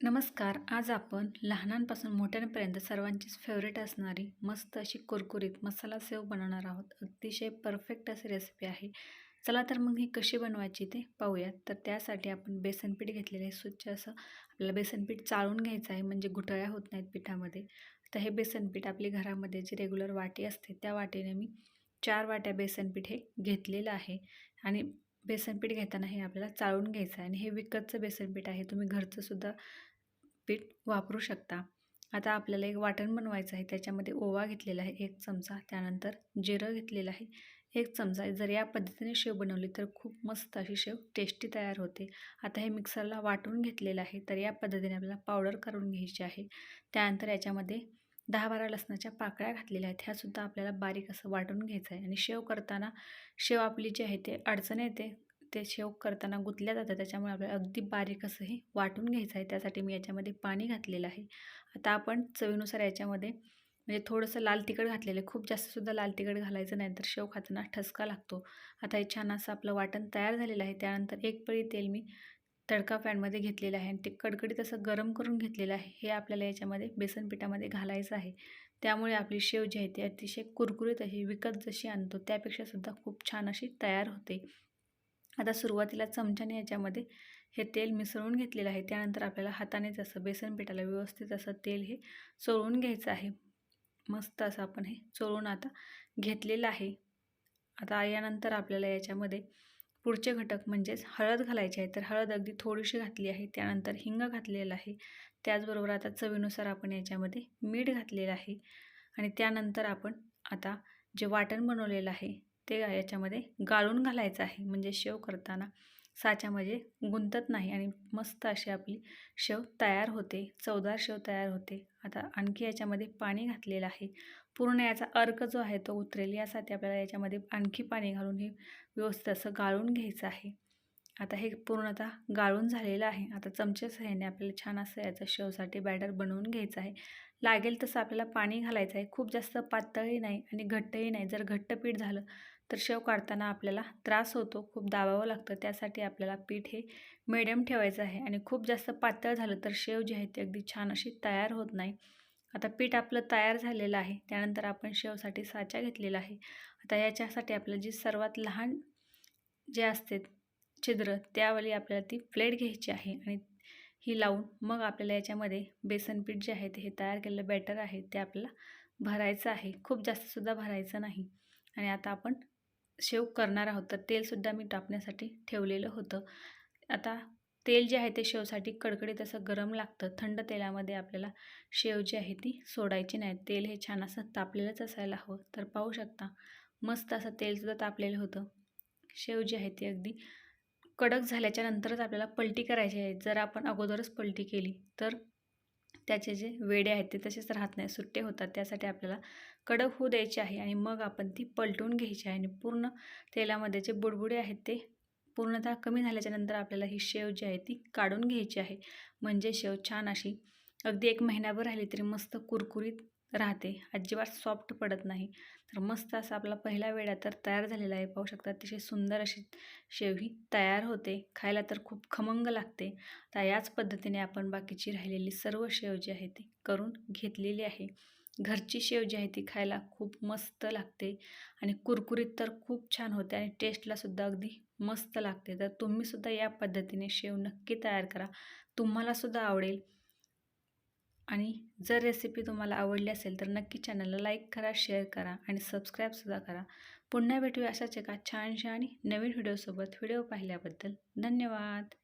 नमस्कार आज आपण लहानांपासून मोठ्यांपर्यंत सर्वांचीच फेवरेट असणारी मस्त अशी कुरकुरीत मसाला सेव बनवणार आहोत. अतिशय परफेक्ट अशी रेसिपी आहे. चला तर मग ही कशी बनवायची ते पाहूयात. तर त्यासाठी आपण बेसनपीठ घेतलेलं आहे. स्वच्छ असं आपल्याला बेसनपीठ चाळून घ्यायचं आहे म्हणजे घुटळ्या होत नाहीत पिठामध्ये. तर हे बेसनपीठ आपली घरामध्ये जी रेग्युलर वाटी असते त्या वाटीने मी चार वाट्या बेसनपीठ हे घेतलेलं आहे. आणि बेसनपीठ घेताना हे आपल्याला चाळून घ्यायचं आहे. आणि हे विकतचं बेसनपीठ आहे. तुम्ही घरचंसुद्धा पीठ वापरू शकता. आता आपल्याला एक वाटण बनवायचं आहे. त्याच्यामध्ये ओवा घेतलेला आहे एक चमचा. त्यानंतर जिरं घेतलेलं आहे एक चमचा. जर या पद्धतीने शेव बनवली तर खूप मस्त अशी शेव टेस्टी तयार होते. आता हे मिक्सरला वाटून घेतलेलं आहे. तर या पद्धतीने आपल्याला पावडर करून घ्यायची आहे. त्यानंतर याच्यामध्ये दहा बारा लसणाच्या पाकळ्या घातलेल्या आहेत. ह्यासुद्धा आपल्याला बारीक असं वाटून घ्यायचं आहे. आणि शेव करताना शेव आपली जी आहे ते अडचण येते. ते शेव करताना गुंतल्या जातात. त्याच्यामुळे आपल्याला अगदी बारीक असं हे वाटून घ्यायचं आहे. त्यासाठी मी याच्यामध्ये पाणी घातलेलं आहे. आता आपण चवीनुसार याच्यामध्ये म्हणजे थोडंसं लाल तिखट घातलेलं आहे. खूप जास्तसुद्धा लाल तिखट घालायचं नाही तर शेव खाताना ठसका लागतो. आता हे छान असं आपलं वाटण तयार झालेलं आहे. त्यानंतर एक पळी तेल मी तडका पॅनमध्ये घेतलेलं आहे आणि ते कडकडीत असं गरम करून घेतलेलं आहे. हे आपल्याला याच्यामध्ये बेसन पिठामध्ये घालायचं आहे. त्यामुळे आपली शेव जी आहे ती अतिशय कुरकुरीत अशी विकत जशी आणतो त्यापेक्षासुद्धा खूप छान अशी तयार होते. आता सुरुवातीला चमच्याने याच्यामध्ये हे तेल मिसळून घेतलेलं आहे. त्यानंतर आपल्याला हाताने जसं बेसन पिठाला व्यवस्थित असं तेल हे चोळून घ्यायचं आहे. मस्त असं आपण हे चोळून आता घेतलेलं आहे. आता यानंतर आपल्याला याच्यामध्ये पुढचे घटक म्हणजेच हळद घालायची आहे. तर हळद अगदी थोडीशी घातली आहे. त्यानंतर हिंग घातलेलं आहे. त्याचबरोबर आता चवीनुसार आपण याच्यामध्ये मीठ घातलेलं आहे. आणि त्यानंतर आपण आता जे वाटण बनवलेलं आहे ते याच्यामध्ये गाळून घालायचं आहे. म्हणजे शेव करताना साच्यामध्ये गुंतत नाही आणि मस्त अशी आपली शेव तयार होते. चवदार शेव तयार होते. आता आणखी याच्यामध्ये पाणी घातलेलं आहे. पूर्ण याचा अर्क जो आहे तो उतरेल. यासाठी आपल्याला याच्यामध्ये आणखी पाणी घालून हे व्यवस्थित असं गाळून घ्यायचं आहे. आता हे पूर्णतः गाळून झालेलं आहे. आता चमचे सहाय्याने आपल्याला छान असं याचं शेवसाठी बॅटर बनवून घ्यायचं आहे. लागेल तसं आपल्याला पाणी घालायचं आहे. खूप जास्त पातळही नाही आणि घट्टही नाही. जर घट्ट पीठ झालं तर शेव काढताना आपल्याला त्रास होतो. खूप दाबावं लागतं. त्यासाठी आपल्याला पीठ हे मिडियम ठेवायचं आहे आणि खूप जास्त पातळ झालं तर शेव जी आहे ती अगदी छान अशी तयार होत नाही. आता पीठ आपलं तयार झालेलं आहे. त्यानंतर आपण शेवसाठी साचा घेतलेला आहे. आता याच्यासाठी आपलं जी सर्वात लहान जे असते छिद्र त्यावेळी आपल्याला ती प्लेट घ्यायची आहे आणि ही लावून मग आपल्याला याच्यामध्ये बेसन पीठ जे आहे ते हे तयार केलेलं बॅटर आहे ते आपल्याला भरायचं आहे. खूप जास्तसुद्धा भरायचं नाही. आणि आता आपण शेव करणार आहोत. तर तेलसुद्धा मी टाकण्यासाठी ठेवलेलं होतं. आता तेल जे आहे ते शेवसाठी कडकडीत असं गरम लागतं. थंड तेलामध्ये आपल्याला शेव जी आहे ती सोडायची नाही. तेल हे छान असं तापलेलंच असायला हवं. तर पाहू शकता मस्त असं तेलसुद्धा तापलेलं होतं. शेव जी आहे ती अगदी कडक झाल्याच्या नंतरच आपल्याला पलटी करायची आहे. जर आपण अगोदरच पलटी केली तर त्याचे जे वेडे आहेत ते तसेच राहत नाही सुट्टे होतात त्यासाठी आपल्याला कडक होऊ द्यायचे आहे आणि मग आपण ती पलटून घ्यायची आहे आणि पूर्ण तेलामध्ये जे बुडबुडे आहेत ते पूर्णतः कमी झाल्याच्यानंतर आपल्याला ही शेव जी आहे ती काढून घ्यायची आहे. म्हणजे शेव छान अशी अगदी एक महिन्याभर राहिली तरी मस्त कुरकुरीत राहते. अजिबात सॉफ्ट पडत नाही. तर मस्त असा आपला पहिला वेळा तर तयार झालेला आहे. पाहू शकता अतिशय सुंदर अशी शेव ही तयार होते. खायला तर खूप खमंग लागते. तर याच पद्धतीने आपण बाकीची राहिलेली सर्व शेव जी आहे ती करून घेतलेली आहे. घरची शेव जी आहे ती खायला खूप मस्त लागते आणि कुरकुरीत तर खूप छान होते आणि टेस्टलासुद्धा अगदी मस्त लागते. तर तुम्हीसुद्धा या पद्धतीने शेव नक्की तयार करा. तुम्हालासुद्धा आवडेल. आणि जर रेसिपी तुम्हाला आवडली असेल तर नक्की चॅनलला लाईक करा शेअर करा आणि सबस्क्राईबसुद्धा करा. पुन्हा भेटूया अशाच एका छानशा आणि नवीन व्हिडिओसोबत व्हिडिओ पाहिल्याबद्दल धन्यवाद.